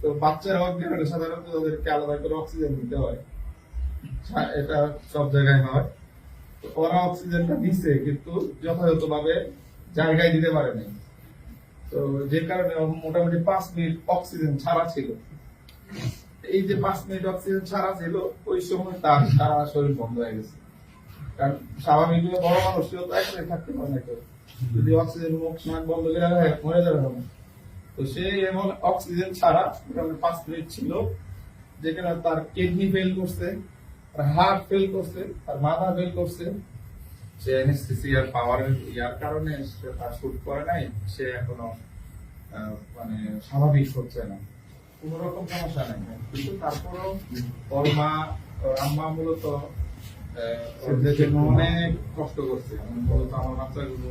তো বাচ্চারা হলে সাধারণত তাদেরকে আলাদা করে অক্সিজেন দিতে হয়। এটা সব জায়গায় হয়। তো ওরা অক্সিজেনটা দিচ্ছে কিন্তু যথাযথভাবে জায়গায় দিতে পারে নাই। তো যে কারণে মোটামুটি পাঁচ মিনিট অক্সিজেন ছাড়া ছিল। এই যে পাঁচ মিনিট অক্সিজেন ছাড়া ছিল, ওই সময় তার সারা শরীর বন্ধ হয়ে গেছে। কারণ স্বাভাবিক বড় মানুষ তো একসাথে থাকতে পারে না যদি অক্সিজেন মুখ নাক বন্ধ করে মরে যাবে তখন তো সে এমন অক্সিজেন ছাড়া পাঁচ মিনিট ছিল। যেখানে তার কিডনি ফেল করছে তার হার্ট ফেল করছে তার মাথা ফেল করছে। সে অ্যানেস্থেসিয়ার পাওয়ারের ইয়ার কারণে সে তার শুট করে নাই সে এখনও মানে স্বাভাবিক হচ্ছে না। কোন রকম সমস্যা নাই। কিন্তু তারপরও ওর মা ওর আম্মা মূলত আহ, ওদের জন্য অনেক কষ্ট করছে। মূলত আমার বাচ্চাগুলো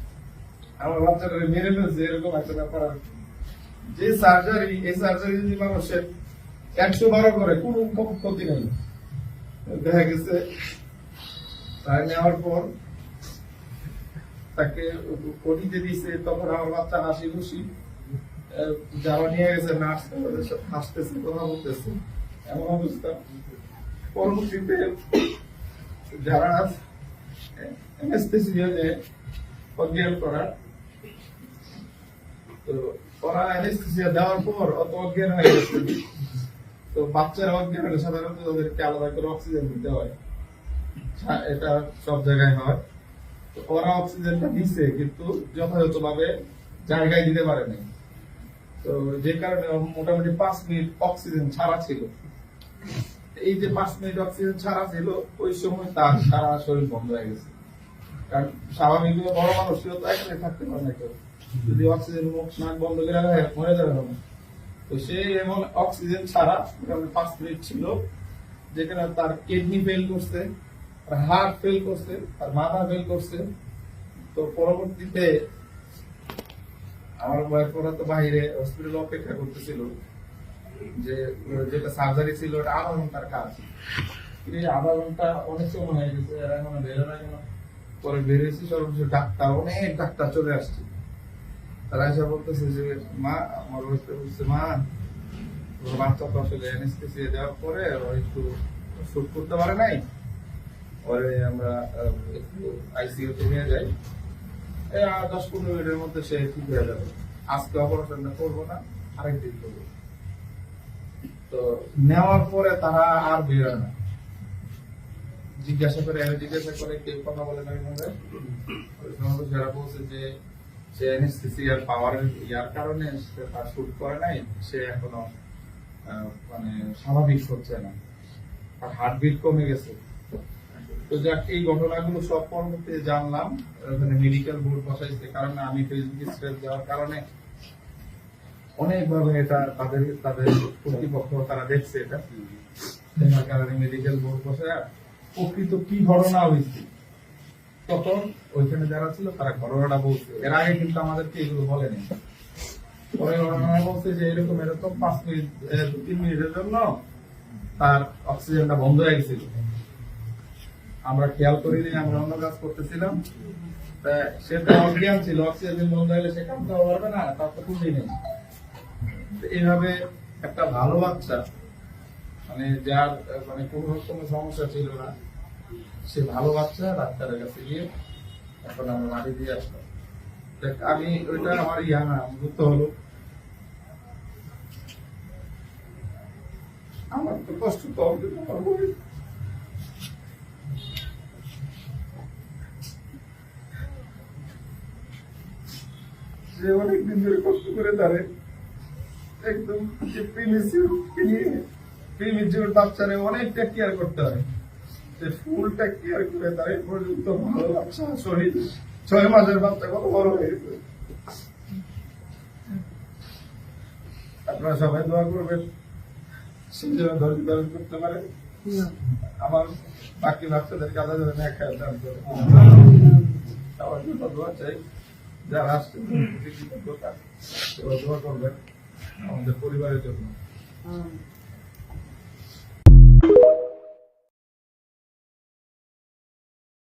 আমার বাচ্চাটা মেরে ফেলছে, এরকম একটা ব্যাপার যে সার্জারি এই সার্জারি যদি মানুষের একশো বারো করে, কোনো ক্ষতি নেই। দেখা গেছে, তাই নেওয়ার পর তাকে কটিতে দিছে, তখন আমার বাচ্চা হাসি খুশি। যারা নিয়ে গেছে নার্স হাসতেছে, কথা বলতেছে, এমন অবস্থা। পরবর্তীতে যারা অ্যানেস্থেসিয়া যে অজ্ঞান করা ওরা অ্যানেস্থেসিয়া দেওয়ার পর অত অজ্ঞান হয়ে গেছে। তো বাচ্চারা অজ্ঞান হলে সাধারণত আলাদা করে অক্সিজেন দিতে হয়। এটা সব জায়গায় হয়। তো ওরা অক্সিজেনটা দিচ্ছে কিন্তু যথাযথভাবে জায়গায় দিতে তো যে কারণে মোটামুটি পাঁচ মিনিট অক্সিজেন ছাড়া ছিল। এই যে পাঁচ মিনিট অক্সিজেন ছাড়া ছিল, ওই সময় তার সারা শরীর বন্ধ হয়ে গেছে। কারণ স্বাভাবিক বড় মানুষ তো একসাথে থাকতে পারে না কেউ। যদি অক্সিজেন মুখ, নাক বন্ধ করে রাখে মরে যাবে তখন। তো সে এমন অক্সিজেন ছাড়া পাঁচ মিনিট ছিল, যেখানে তার কিডনি ফেল করছে, তার হার্ট ফেল করছে, তার মাথা ফেল করছে। তো পরবর্তীতে আমার ওয়াইফ ওরা তো বাইরে হসপিটালে অপেক্ষা করতেছিল, যে, যেটা সার্জারি ছিল, ওটা আধা ঘণ্টার কাজ। আধা ঘণ্টা অনেক সময় হয়ে গেছে এরা এখনও বেরো না। কেন পরে বেরিয়েছি, সর্বশেষ ডাক্তার, অনেক ডাক্তার চলে আসছে। তারা এসে বলতেছে যে, মা, আমার ওয়াইফকে বলছে মা। ওর আসলে দেওয়ার পরে একটু শুট করতে পারে নাই। পরে আমরা একটু আইসিইউ তে নিয়ে যাই। এই দশ পনেরো মিনিটের মধ্যে সে ঠিক হয়ে যাবে। আজকে অপারেশনটা করব না, আরেকদিন করব। তো নেওয়ার পরে তারা আর বেরোয় না। জিজ্ঞাসা করে জিজ্ঞাসা করে, কেউ কথা বলে না ওই বলছে যে সে পাওয়ারের ইয়ার কারণে সে তার শুট করে নাই সে এখনও মানে স্বাভাবিক হচ্ছে না। আর হার্টবিট কমে গেছে। তো যাক এই ঘটনাগুলো সব পরবর্তীতে জানলাম। ওখানে মেডিকেল বোর্ড বসাইছে কারণ আমি ফেসবুকে স্ট্রেস দেওয়ার কারণে অনেকভাবে এটা তাদের তাদের কর্তৃপক্ষ তারা দেখছে এটা। কারণে মেডিকেল বোর্ড বসায় প্রকৃত কি ঘটনা হয়েছে? তখন ওইখানে যারা ছিল তারা ঘটনাটা বলছে। এর আগে কিন্তু আমাদেরকে এগুলো বলেনি। পরে ঘটনা বলছে যে এরকম এরকম পাঁচ মিনিট তিন মিনিটের জন্য তার অক্সিজেনটা বন্ধ হয়ে গেছিল। আমরা খেয়াল করিনি, আমরা অন্য কাজ করতেছিলাম। সে তো অজ্ঞান ছিল, অক্সিজেন বন্ধ হলে সে কাম করতে পারবে না, তার তো খুঁজে নেই। এইভাবে একটা ভালো বাচ্চা মানে যার মানে কোন রকম সমস্যা ছিল না সে ভালো বাচ্চা, ডাক্তারের কাছে গিয়ে এখন আমরা মাটি দিয়ে আসলাম আমি ওইটা আমার ইয়া না গুরুত্ব হলো। আমার তো কষ্ট যে অনেকদিন ধরে কষ্ট করে তারে একদম প্রিমিসিউর বাচ্চারে অনেকটা কেয়ার করতে হয়। ফুলটা কেয়ার করে তার ভালো শরীর ছয় বড় হয়ে আপনারা সবাই দোয়া করবেন। সে ধৈর্য ধারণ করতে পারে। আমার বাকি বাচ্চাদের কাদা যেন এক সবার জন্য দোয়া চাই। যারা আসছে দোয়া করবেন আমাদের পরিবারের জন্য।